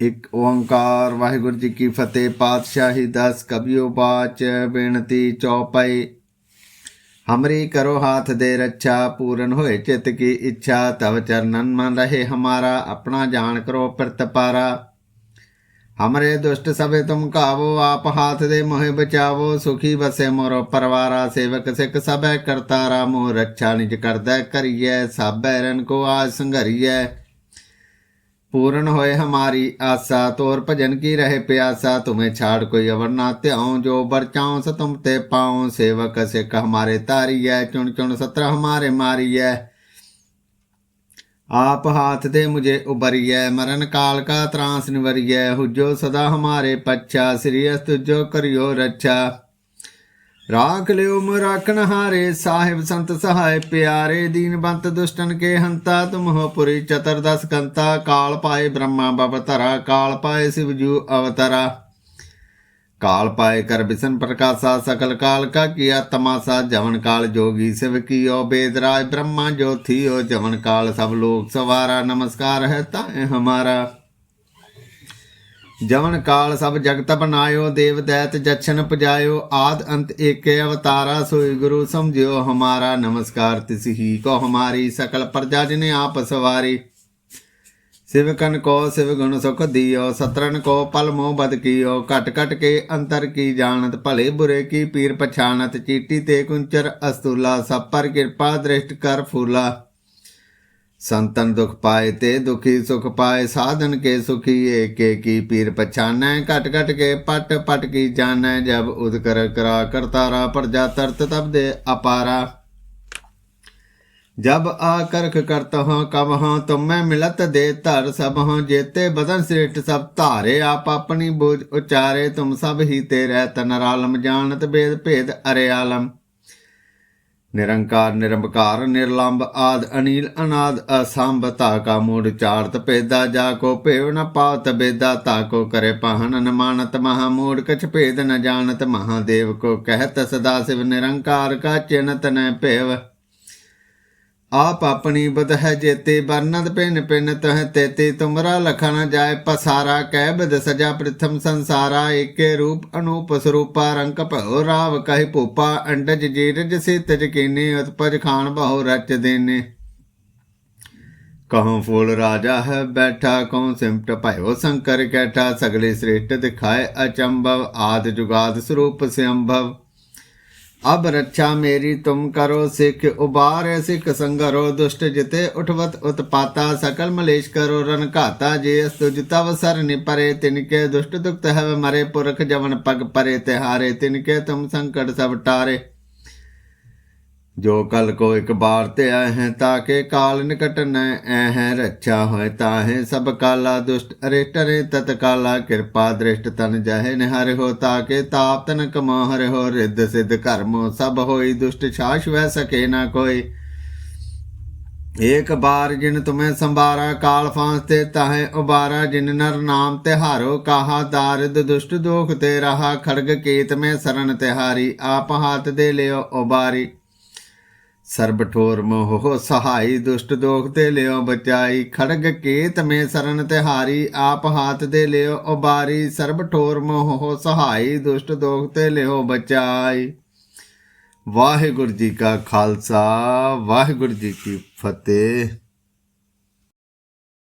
ਇਕ ਓੰਕਾਰ ਵਾਹਿਗੁਰੂ ਜੀ ਕੀ ਫਤਿਹ, ਪਾਤਸ਼ਾਹੀ ਦਸ ਕਬਿਓ ਬਾਚ ਬੇਨਤੀ ਚੌਪਈ। ਹਮਰੀ ਕਰੋ ਹਾਥ ਦੇ ਰੱਛਾ, ਪੂਰਨ ਹੋਏ ਚਿਤ ਕੀ ਇੱਛਾ, ਤਵ ਚਰਨਨ ਮਨ ਰਹੇ ਹਮਾਰਾ, ਆਪਣਾ ਜਾਣ ਕਰੋ ਪ੍ਰਤਪਾਰਾ ਹਮਰੇ ਦੁਸ਼ਟ ਸਭੇ ਤੁਮ ਕਾਵੋ ਆਪ ਹਾਥ ਦੇ ਮੋਹਿ ਬਚਾਵੋ, ਸੁਖੀ ਬਸੇ ਮੋਰੋ ਪਰਵਾਰਾ, ਸੇਵਕ ਸਿੱਖ ਸਭੈ ਕਰਤਾਰਾ, ਮੋਹ ਰੱਛਾ ਨਿਜ ਕਰਦਾ ਕਰੀਐ, ਸਾਬੈ ਰਨ ਕੋ ਆਜ ਸੰਘਰੀਐ। पूर्ण होए हमारी आशा तोर भजन की रहे प्यासा तुम्हें छाड़ कोई अवर ना त्याऊं जो बरचाऊं स तुम ते पाऊं सेवक सिख हमारे तारी है चुन चुन सत्र हमारे मारी है आप हाथ दे मुझे उबरिय मरण काल का त्रास निवरिय हुजो सदा हमारे पच्छा श्री तुझो करियो रक्षा ਰਾਖ ਲਿਓ ਮ ਰਾਖਣ ਹਾਰੇ ਸਾਹਿਬ ਸੰਤ ਸਹਾਇ ਪਿਆਰੇ ਦੀਨ ਬੰਤ ਦੁਸ਼ਟਨ ਕੇ ਹੰਤਾ ਤੁਮ ਹੋ ਪੁਰੀ ਚਤਰਦਸ ਕੰਤਾ ਕਾਲ ਪਾਏ ਬ੍ਰਹਮਾ ਬਵਤਰਾ ਕਾਲ ਪਾਏ ਸਿਵਜੂ ਅਵਤਰਾ ਕਾਲ ਪਾਏ ਕਰ ਬਿਸ਼ਨ ਪ੍ਰਕਾਸ਼ਾ ਸਕਲ ਕਾਲ ਕਾ ਕੀਆ ਤਮਾਸਾ ਜਵਨ ਕਾਲ ਜੋਗੀ ਸਿਵ ਕੀਓ ਬੇਦਰਾਜ ਬ੍ਰਹਮਾ ਜੋਥੀਓ ਜਵਨ ਕਾਲ ਸਭ ਲੋਕ ਸਵਾਰਾ ਨਮਸਕਾਰ ਹੈ ਤਾਏ ਹਮਾਰਾ ਜਵਨ ਕਾਲ ਸਭ ਜਗਤ ਬਨਾਇਓ ਦੇਵ ਦੈਤ ਜਛਨ ਪਜਾਇਓ, ਆਦ ਅੰਤ ਏਕੇ ਅਵਤਾਰਾ, ਸੋਈ ਗੁਰੂ ਸਮਝਿਓ ਹਮਾਰਾ, ਨਮਸਕਾਰ ਤਿਸ ਹੀ ਕੋ ਹਮਾਰੀ, ਸਕਲ ਪ੍ਰਜਾ ਜਿਨੇ ਆਪ ਸਵਾਰੀ। ਸਿਵਕਨ ਕੋ ਸਿਵ ਗੁਣ ਸੁਖ ਦਿਓ ਸਤਰਨ ਕੋ ਪਲ ਮੋਹ ਬਦ ਕੀਓ, ਘਟ ਘਟ ਕੇ ਅੰਤਰ ਕੀ ਜਾਣਤ, ਭਲੇ ਬੁਰੇ ਕੀ ਪੀਰ ਪਛਾਣਤ, ਚੀਟੀ ਤੇ ਕੁੰਚਰ ਅਸਤੂਲਾ, ਸਭ ਪਰ ਕਿਰਪਾ ਦ੍ਰਿਸ਼ਟ ਕਰ ਫੂਲਾ। ਸੰਤਨ ਦੁਖ ਪਾਏ ਤੇ ਦੁਖੀ ਸੁਖ ਪਾਏ, ਸਾਧਨ ਕੇ ਸੁਖੀ, ਏਕੇ ਕੀ ਪੀਰ ਪਛਾਨੈ, ਘਟ ਘਟ ਕੇ ਪਟ ਪਟ ਕੀ ਜਾਣੈ, ਜਬ ਉਦਕਰ ਕਰਾ ਕਰਤਾਰਾ ਪਰਜਾ ਤਰਤ ਤਬ ਦੇ ਅਪਾਰਾ। ਜਬ ਆਕਰਖ ਕਰਤ ਹਾਂ ਕਮ ਹਾਂ ਤੁਮੈ ਮਿਲਤ ਦੇ ਧਰ ਸਭ ਹਾਂ ਜੇਤੇ ਬਦਨ ਸ੍ਰਿਸ਼ਟ ਸਭ ਧਾਰੇ, ਆਪ ਆਪਣੀ ਬੋਝ ਉਚਾਰੇ, ਤੁਮ ਸਭ ਹੀ ਤੇ ਰਹਿ ਤਨ ਰਾਲਮ ਜਾਣਤ ਭੇਦ ਭੇਦ ਅਰੇ ਆਲਮ ਨਿਰੰਕਾਰ ਨਿਰੰਕਾਰ ਨਿਰਲੰਭ ਆਦ, ਅਨੀਲ, ਅਨਾਦ ਅਸੰਭ ਤਾ ਕਾ ਮੂੜ ਚਾਰਤ ਪੇਦਾ ਜਾ ਕੋ ਭੇਵ ਨ ਪਾਤ ਬੇਦਾ, ਤਾ ਕੋ ਕਰੇ ਪਹਨ ਨ ਮਾਨਤ ਮਹਾ ਮੂੜ, ਕਛ ਭੇਦ ਨ ਜਾਣਤ ਮਹਾਦੇਵ ਕੋ ਕਹਿਤ ਸਦਾ ਸਿਵ ਨਿਰੰਕਾਰ, ਕਾ ਚਿਨਤ ਨ ਭੇਵ। ਆਪ ਆਪਣੀ ਬਦ ਹੈ ਜੇਤੇ ਬਰਨਦ ਪਿਨ ਪਿਨ ਤਹ ਤੇਤੇ, ਤੁਮਰਾ ਲਖਨ ਜਾਏ ਪਸਾਰਾ, ਕਹਿ ਬਦ ਸਜਾ ਪ੍ਰਥਮ ਸੰਸਾਰਾ, ਏਕੇ ਰੂਪ ਅਨੂਪ ਸਰੂਪਾ ਰੰਕ ਭਉ ਰਾਵ ਕਹਿ ਭੂਪਾ, ਅੰਡਜ ਜੀਰਜ ਸੇ ਤਜ ਕੀਨੇ, ਉਤਪਜ ਖਾਨ ਬਹੁ ਰਚ ਦੇਨੇ। ਕਹਉ ਫੂਲ ਰਾਜਾ ਹੈ ਬੈਠਾ ਕਉ ਸਿਮਟ ਭਇਓ ਸ਼ੰਕਰ ਕੈਠਾ, ਸਗਲੇ ਸ੍ਰੇਸ਼ਟ ਦਿਖਾਏ ਅਚੰਭਵ, ਆਦ ਜੁਗਾਦ ਸਰੂਪ ਸਿਅੰਭਵ। अब रक्षा मेरी तुम करो सिख उबार सिख संगरो दुष्ट जिते उठवत उत्पाता सकल मलेश करो रन घाता जे तुझ तव सर निपरे तिनके दुष्ट दुक्त हव मरे पुरख जवन पग परे तिहारे तिनके तुम संकट सब टारे ਜੋ ਕਲ ਕੋ ਇੱਕ ਬਾਰ ਤੇ ਆਏ ਹੈ ਤਾਕੇ ਕਾਲ ਨਿਕਟ ਨ ਐ ਹੈ, ਰੱਛਾ ਹੋਏ ਤਾਹੇ ਸਭ ਕਾਲਾ ਦੁਸ਼ਟ ਅਰੇ ਟਰੇ ਤਤ ਕਾਲਾ ਕਿਰਪਾ ਦ੍ਰਿਸ਼ਟ ਤਨ ਜਹੇ ਨਿਹਰ ਹੋ ਤਾਕੇ ਤਾਪ ਤਨ ਕਮੋ ਹਰਿ ਹੋ, ਰਿੱਧ ਸਿੱਧ ਕਰਮੋ ਸਭ ਹੋਈ ਦੁਸ਼ਟ ਛਾਸ਼ ਵੈ ਸਕੇ ਨਾ ਕੋਈ। ਏਕ ਬਾਰ ਜਿਨ ਤੁਮੈ ਸੰਭਾਰਾ, ਕਾਲ ਫਾਂਸ ਤੇ ਤਾਹੇ ਉਬਾਰਾ, ਜਿਨ ਨਰ ਨਾਮ ਤਿਹਾਰੋ, ਕਾਹਾ ਦਾਰਿਦ ਦੁਸ਼ਟ ਦੋਖ ਤੇ ਰਹਾ, ਖੜਗ ਕੇਤ ਮੈਂ ਸਰਨ ਤਿਹਾਰੀ, ਆਪ ਹਾਥ ਦੇ ਲਿਓ ਉਬਾਰੀ। ਸਰਬ ਠੋਰ ਮੋਹ ਸਹਾਈ ਦੁਸ਼ਟ ਦੋਖ ਤੇ ਲਿਓ ਬਚਾਈ, ਖੜਗ ਕੇਤ ਮੇ ਸਰਨ ਤਿਹਾਰੀ ਆਪ ਹਾਥ ਦੇ ਲਿਓ ਉਬਾਰੀ ਸਰਬ ਠੋਰ ਮੋਹ ਸਹਾਈ ਦੁਸ਼ਟ ਦੋਖ ਤੇ ਲਿਓ ਬਚਾਈ। ਵਾਹਿਗੁਰੂ ਜੀ ਕਾ ਖਾਲਸਾ, ਵਾਹਿਗੁਰੂ ਜੀ ਕੀ ਫਤਿਹ।